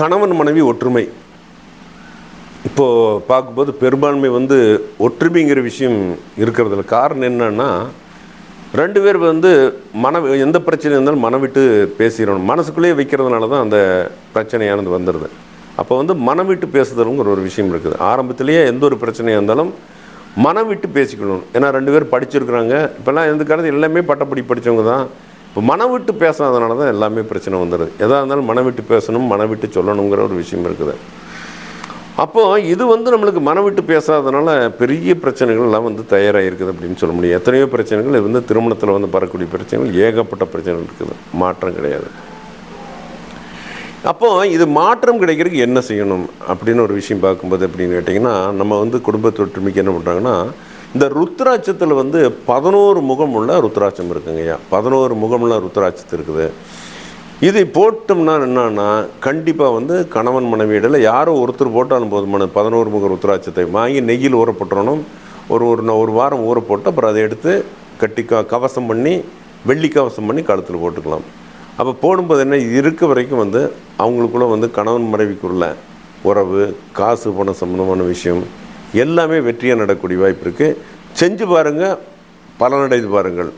கணவன் மனைவி ஒற்றுமை. இப்போது பார்க்கும்போது பெரும்பான்மை வந்து ஒற்றுமைங்கிற விஷயம் இருக்கிறதுல காரணம் என்னன்னா ரெண்டு பேர் வந்து மன எந்த பிரச்சனை இருந்தாலும் மனம் விட்டு பேசிடணும். மனசுக்குள்ளேயே வைக்கிறதுனால தான் அந்த பிரச்சனையானது வந்துடுது. அப்போ வந்து மனம் விட்டு பேசுதலுங்கிற ஒரு விஷயம் இருக்குது. ஆரம்பத்திலேயே எந்த ஒரு பிரச்சனையாக இருந்தாலும் மனம் விட்டு பேசிக்கணும். ஏன்னா ரெண்டு பேர் படிச்சிருக்கிறாங்க. இப்போல்லாம் எந்த காலத்தில் எல்லாமே பட்டப்படி படித்தவங்க தான். இப்போ மனம் விட்டு பேசாதனால தான் எல்லாமே பிரச்சனை வந்துடுது. எதாக இருந்தாலும் மனம் விட்டு பேசணும் மனம் விட்டு சொல்லணுங்கிற ஒரு விஷயம் இருக்குது. அப்போது இது வந்து நம்மளுக்கு மனம் விட்டு பேசாதனால பெரிய பிரச்சனைகள் எல்லாம் வந்து தயாராகிருக்குது அப்படின்னு சொல்ல முடியும். எத்தனையோ பிரச்சனைகள் இது வந்து திருமணத்தில் வந்து வரக்கூடிய பிரச்சனைகள் ஏகப்பட்ட பிரச்சனைகள் இருக்குது. மாற்றம் கிடையாது. அப்போ இது மாற்றம் கிடைக்கிறதுக்கு என்ன செய்யணும் அப்படின்னு ஒரு விஷயம் பார்க்கும்போது அப்படின்னு கேட்டிங்கன்னா நம்ம வந்து குடும்பத்தொற்றுமைக்கு என்ன பண்ணுறாங்கன்னா இந்த ருத்ராட்சத்தில் வந்து பதினோரு முகம் உள்ள ருத்ராட்சம் இருக்குங்கய்யா பதினோரு முகமுள்ள ருத்ராட்சத்து இருக்குது. இதை போட்டோம்னா என்னன்னா கண்டிப்பாக வந்து கணவன் மனைவி இடையில யாரோ ஒருத்தர் போட்டாலும் போதுமான பதினோரு முக ருத்ராட்சத்தை வாங்கி நெய்யில் ஊற போட்டுறணும். ஒரு ஒரு நா- ஒரு வாரம் ஊற போட்டு அப்புறம் அதை எடுத்து கட்டி க கவசம் பண்ணி வெள்ளி கவசம் பண்ணி கழுத்தில் போட்டுக்கலாம். அப்போ போடும்போது என்ன இருக்க வரைக்கும் வந்து அவங்களுக்குள்ள வந்து கணவன் மனைவிக்குள்ள உறவு காசு பணம் சம்மந்தமான விஷயம் எல்லாமே வெற்றியாக நடக்கக்கூடிய வாய்ப்பு இருக்குது செஞ்சு பாருங்கள் பலனடைந்து பாருங்கள்.